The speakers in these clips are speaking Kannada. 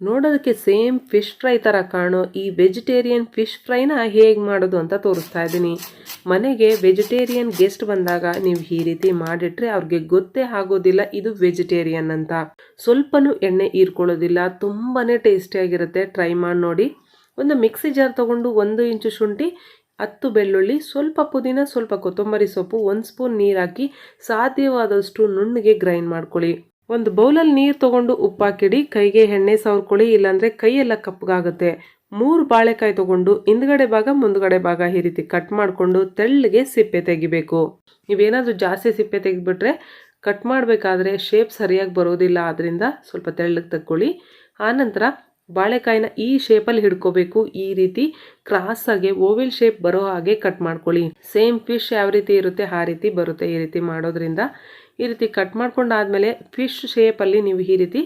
ನೋಡೋದಕ್ಕೆ ಸೇಮ್ ಫಿಶ್ ಫ್ರೈ ಥರ ಕಾಣೋ ಈ ವೆಜಿಟೇರಿಯನ್ ಫಿಶ್ ಫ್ರೈನ ಹೇಗೆ ಮಾಡೋದು ಅಂತ ತೋರಿಸ್ತಾ ಇದ್ದೀನಿ. ಮನೆಗೆ ವೆಜಿಟೇರಿಯನ್ ಗೆಸ್ಟ್ ಬಂದಾಗ ನೀವು ಈ ರೀತಿ ಮಾಡಿಟ್ರೆ ಅವ್ರಿಗೆ ಗೊತ್ತೇ ಆಗೋದಿಲ್ಲ ಇದು ವೆಜಿಟೇರಿಯನ್ ಅಂತ. ಸ್ವಲ್ಪನೂ ಎಣ್ಣೆ ಹೀರ್ಕೊಳ್ಳೋದಿಲ್ಲ ತುಂಬಾ ಟೇಸ್ಟಿಯಾಗಿರುತ್ತೆ ಟ್ರೈ ಮಾಡಿ ನೋಡಿ. ಒಂದು ಮಿಕ್ಸಿ ಜಾರ್ ತೊಗೊಂಡು ಒಂದು ಇಂಚು ಶುಂಠಿ, ಹತ್ತು ಬೆಳ್ಳುಳ್ಳಿ, ಸ್ವಲ್ಪ ಪುದೀನ, ಸ್ವಲ್ಪ ಕೊತ್ತಂಬರಿ ಸೊಪ್ಪು, ಒಂದು ಸ್ಪೂನ್ ನೀರು ಹಾಕಿ ಸಾಧ್ಯವಾದಷ್ಟು ನುಣ್ಣಗೆ ಗ್ರೈಂಡ್ ಮಾಡ್ಕೊಳ್ಳಿ. ಒಂದು ಬೌಲಲ್ಲಿ ನೀರು ತೊಗೊಂಡು ಉಪ್ಪು ಹಾಕಿಡಿ ಕೈಗೆ ಎಣ್ಣೆ ಸವರ್ಕೊಳ್ಳಿ ಇಲ್ಲಾಂದರೆ ಕೈಯೆಲ್ಲ ಕಪ್ಪಗಾಗುತ್ತೆ. ಮೂರು ಬಾಳೆಕಾಯಿ ತೊಗೊಂಡು ಹಿಂದ್ಗಡೆ ಭಾಗ, ಮುಂದ್ಗಡೆ ಭಾಗ ಈ ರೀತಿ ಕಟ್ ಮಾಡಿಕೊಂಡು ತೆಳ್ಳಗೆ ಸಿಪ್ಪೆ ತೆಗಿಬೇಕು. ನೀವೇನಾದರೂ ಜಾಸ್ತಿ ಸಿಪ್ಪೆ ತೆಗೆದ್ಬಿಟ್ರೆ ಕಟ್ ಮಾಡಬೇಕಾದ್ರೆ ಶೇಪ್ ಸರಿಯಾಗಿ ಬರೋದಿಲ್ಲ ಆದ್ದರಿಂದ ಸ್ವಲ್ಪ ತೆಳ್ಳಗೆ ತಕ್ಕೊಳ್ಳಿ. ಆನಂತರ ಬಾಳೆಕಾಯಿನ ಈ ಶೇಪಲ್ಲಿ ಹಿಡ್ಕೋಬೇಕು. ಈ ರೀತಿ ಕ್ರಾಸ್ ಓವಿಲ್ ಓವೆಲ್ ಶೇಪ್ ಬರೋ ಹಾಗೆ ಕಟ್ ಮಾಡ್ಕೊಳ್ಳಿ. ಸೇಮ್ ಫಿಶ್ ಯಾವ ರೀತಿ ಇರುತ್ತೆ, ಆ ರೀತಿ ಬರುತ್ತೆ ಈ ರೀತಿ ಮಾಡೋದ್ರಿಂದ. ಈ ರೀತಿ ಕಟ್ ಮಾಡ್ಕೊಂಡಾದಮೇಲೆ ಫಿಶ್ ಶೇಪಲ್ಲಿ ನೀವು ಈ ರೀತಿ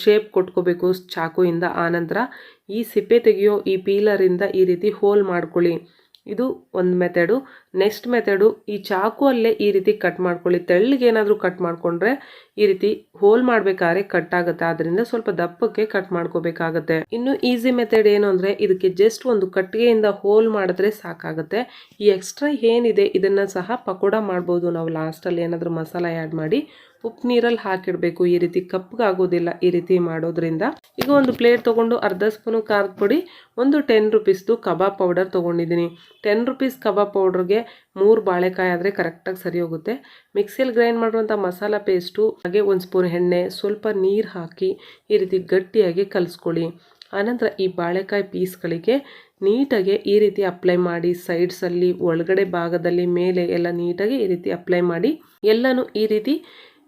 ಶೇಪ್ ಕೊಟ್ಕೋಬೇಕು ಚಾಕುಯಿಂದ ಆನಂತರ ಈ ಸಿಪ್ಪೆ ತೆಗೆಯೋ ಈ ಪೀಲರಿಂದ ಈ ರೀತಿ ಹೋಲ್ ಮಾಡ್ಕೊಳ್ಳಿ. ಇದು ಒಂದು ಮೆಥಡು. ನೆಕ್ಸ್ಟ್ ಮೆಥಡು, ಈ ಚಾಕು ಅಲ್ಲೇ ಈ ರೀತಿ ಕಟ್ ಮಾಡ್ಕೊಳ್ಳಿ. ತೆಳ್ಳಗೆ ಏನಾದರೂ ಕಟ್ ಮಾಡಿಕೊಂಡ್ರೆ ಈ ರೀತಿ ಹೋಲ್ ಮಾಡಬೇಕಾದ್ರೆ ಕಟ್ ಆಗುತ್ತೆ. ಆದ್ದರಿಂದ ಸ್ವಲ್ಪ ದಪ್ಪಕ್ಕೆ ಕಟ್ ಮಾಡ್ಕೋಬೇಕಾಗತ್ತೆ. ಇನ್ನು ಈಸಿ ಮೆಥಡ್ ಏನು ಅಂದರೆ ಇದಕ್ಕೆ ಜಸ್ಟ್ ಒಂದು ಕಟ್ಟಿಗೆಯಿಂದ ಹೋಲ್ ಮಾಡಿದ್ರೆ ಸಾಕಾಗುತ್ತೆ. ಈ ಎಕ್ಸ್ಟ್ರಾ ಏನಿದೆ ಇದನ್ನು ಸಹ ಪಕೋಡ ಮಾಡ್ಬೋದು. ನಾವು ಲಾಸ್ಟಲ್ಲಿ ಏನಾದರೂ ಮಸಾಲ ಆ್ಯಡ್ ಮಾಡಿ ಉಪ್ಪು ನೀರಲ್ಲಿ ಹಾಕಿಡಬೇಕು. ಈ ರೀತಿ ಕಪ್ಪಗಾಗೋದಿಲ್ಲ ಈ ರೀತಿ ಮಾಡೋದ್ರಿಂದ. ಈಗ ಒಂದು ಪ್ಲೇಟ್ ತೊಗೊಂಡು ಅರ್ಧ ಸ್ಪೂನು ಖಾರದ ಪುಡಿ, ಒಂದು ಟೆನ್ ರುಪೀಸ್ದು ಕಬಾಬ್ ಪೌಡರ್ ತೊಗೊಂಡಿದ್ದೀನಿ. ಟೆನ್ ರುಪೀಸ್ ಕಬಾಬ್ ಪೌಡ್ರಿಗೆ ಮೂರು ಬಾಳೆಕಾಯಿ ಆದರೆ ಕರೆಕ್ಟಾಗಿ ಸರಿ ಹೋಗುತ್ತೆ. ಮಿಕ್ಸಿಯಲ್ಲಿ ಗ್ರೈಂಡ್ ಮಾಡುವಂಥ ಮಸಾಲ ಪೇಸ್ಟು, ಹಾಗೆ ಒಂದು ಸ್ಪೂನ್ ಎಣ್ಣೆ, ಸ್ವಲ್ಪ ನೀರು ಹಾಕಿ ಈ ರೀತಿ ಗಟ್ಟಿಯಾಗಿ ಕಲಿಸ್ಕೊಳ್ಳಿ. ಆನಂತರ ಈ ಬಾಳೆಕಾಯಿ ಪೀಸ್ಗಳಿಗೆ ನೀಟಾಗಿ ಈ ರೀತಿ ಅಪ್ಲೈ ಮಾಡಿ, ಸೈಡ್ಸಲ್ಲಿ, ಒಳಗಡೆ ಭಾಗದಲ್ಲಿ, ಮೇಲೆ ಎಲ್ಲ ನೀಟಾಗಿ ಈ ರೀತಿ ಅಪ್ಲೈ ಮಾಡಿ, ಎಲ್ಲನೂ ಈ ರೀತಿ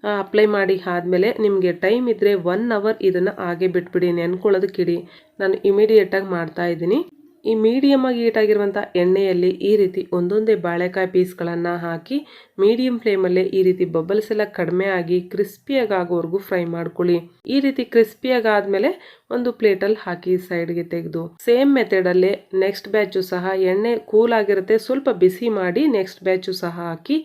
ಅಪ್ಲೈ ಮಾಡಿ ಆದಮೇಲೆ ನಿಮಗೆ ಟೈಮ್ ಇದ್ದರೆ ಒನ್ ಅವರ್ ಇದನ್ನು ಹಾಗೆ ಬಿಟ್ಬಿಡಿ, ನೆನ್ಕೊಳ್ಳೋದಕ್ಕಿಡಿ. ನಾನು ಇಮಿಡಿಯೇಟಾಗಿ ಮಾಡ್ತಾ ಇದ್ದೀನಿ. ಈ ಮೀಡಿಯಮ್ ಆಗಿ ಹೀಟಾಗಿರುವಂಥ ಎಣ್ಣೆಯಲ್ಲಿ ಈ ರೀತಿ ಒಂದೊಂದೇ ಬಾಳೆಕಾಯಿ ಪೀಸ್ಗಳನ್ನು ಹಾಕಿ ಮೀಡಿಯಂ ಫ್ಲೇಮಲ್ಲೇ ಈ ರೀತಿ ಬಬಲ್ಸ್ ಎಲ್ಲ ಕಡಿಮೆ ಆಗಿ ಕ್ರಿಸ್ಪಿಯಾಗಿ ಆಗೋವರೆಗೂ ಫ್ರೈ ಮಾಡ್ಕೊಳ್ಳಿ. ಈ ರೀತಿ ಕ್ರಿಸ್ಪಿಯಾಗಿ ಆದಮೇಲೆ ಒಂದು ಪ್ಲೇಟಲ್ಲಿ ಹಾಕಿ ಸೈಡ್ಗೆ ತೆಗೆದು. ಸೇಮ್ ಮೆಥಡಲ್ಲೇ ನೆಕ್ಸ್ಟ್ ಬ್ಯಾಚು ಸಹ ಎಣ್ಣೆ ಕೂಲ್ ಆಗಿರುತ್ತೆ. ಸ್ವಲ್ಪ ಬಿಸಿ ಮಾಡಿ ನೆಕ್ಸ್ಟ್ ಬ್ಯಾಚು ಸಹ ಹಾಕಿ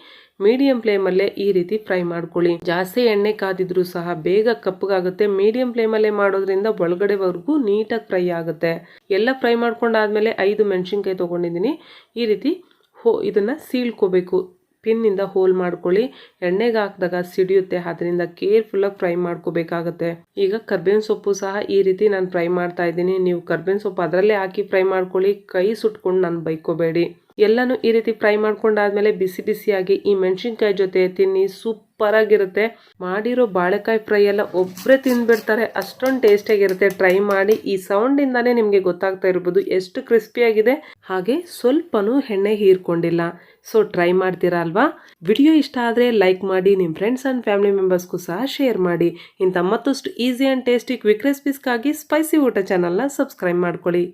ಮೀಡಿಯಂ ಫ್ಲೇಮಲ್ಲೇ ಈ ರೀತಿ ಫ್ರೈ ಮಾಡ್ಕೊಳ್ಳಿ. ಜಾಸ್ತಿ ಎಣ್ಣೆ ಕಾದಿದ್ರೂ ಸಹ ಬೇಗ ಕಪ್ಪಗಾಗುತ್ತೆ. ಮೀಡಿಯಂ ಫ್ಲೇಮಲ್ಲೇ ಮಾಡೋದ್ರಿಂದ ಒಳಗಡೆವರೆಗೂ ನೀಟಾಗಿ ಫ್ರೈ ಆಗುತ್ತೆ. ಎಲ್ಲ ಫ್ರೈ ಮಾಡ್ಕೊಂಡಾದ್ಮೇಲೆ ಐದು ಮೆಣಸಿನ್ಕಾಯಿ ತೊಗೊಂಡಿದ್ದೀನಿ. ಈ ರೀತಿ ಹೋ ಇದನ್ನು ಸೀಳ್ಕೋಬೇಕು. ಪಿನ್ನಿಂದ ಹೋಲ್ ಮಾಡ್ಕೊಳ್ಳಿ. ಎಣ್ಣೆಗೆ ಹಾಕಿದಾಗ ಸಿಡಿಯುತ್ತೆ. ಅದರಿಂದ ಕೇರ್ಫುಲ್ಲಾಗಿ ಫ್ರೈ ಮಾಡ್ಕೋಬೇಕಾಗತ್ತೆ. ಈಗ ಕರ್ಬೇವಿನ ಸೊಪ್ಪು ಸಹ ಈ ರೀತಿ ನಾನು ಫ್ರೈ ಮಾಡ್ತಾ ಇದ್ದೀನಿ. ನೀವು ಕರ್ಬೇವಿನ ಸೊಪ್ಪು ಅದರಲ್ಲೇ ಹಾಕಿ ಫ್ರೈ ಮಾಡ್ಕೊಳ್ಳಿ. ಕೈ ಸುಟ್ಕೊಂಡು ನಾನು ಬೈಕೋಬೇಡಿ. ಎಲ್ಲನೂ ಈ ರೀತಿ ಫ್ರೈ ಮಾಡ್ಕೊಂಡಾದ್ಮೇಲೆ ಬಿಸಿ ಬಿಸಿಯಾಗಿ ಈ ಮೆಣಸಿನ್ಕಾಯಿ ಜೊತೆ ತಿನ್ನಿ ಸೂಪರ್ ಆಗಿರುತ್ತೆ. ಮಾಡಿರೋ ಬಾಳೆಕಾಯಿ ಫ್ರೈ ಎಲ್ಲ ಒಬ್ಬರೇ ತಿಂದ್ಬಿಡ್ತಾರೆ. ಅಷ್ಟೊಂದು ಟೇಸ್ಟಿಯಾಗಿರುತ್ತೆ ಟ್ರೈ ಮಾಡಿ ಈ ಸೌಂಡಿಂದಾನೇ ನಿಮಗೆ ಗೊತ್ತಾಗ್ತಾ ಇರ್ಬೋದು ಎಷ್ಟು ಕ್ರಿಸ್ಪಿಯಾಗಿದೆ ಹಾಗೆ ಸ್ವಲ್ಪನೂ ಎಣ್ಣೆ ಹೀರ್ಕೊಂಡಿಲ್ಲ. ಸೊ ಟ್ರೈ ಮಾಡ್ತೀರಾ ಅಲ್ವಾ? ವಿಡಿಯೋ ಇಷ್ಟ ಆದರೆ ಲೈಕ್ ಮಾಡಿ ನಿಮ್ಮ ಫ್ರೆಂಡ್ಸ್ ಆ್ಯಂಡ್ ಫ್ಯಾಮಿಲಿ ಮೆಂಬರ್ಸ್ಗೂ ಸಹ ಶೇರ್ ಮಾಡಿ. ಇಂಥ ಮತ್ತಷ್ಟು ಈಸಿ ಆ್ಯಂಡ್ ಟೇಸ್ಟಿ ಕ್ವಿಕ್ ರೆಸಿಪೀಸ್ಗಾಗಿ ಸ್ಪೈಸಿ ಊಟ ಚಾನಲ್ನ ಸಬ್ಸ್ಕ್ರೈಬ್ ಮಾಡ್ಕೊಳ್ಳಿ.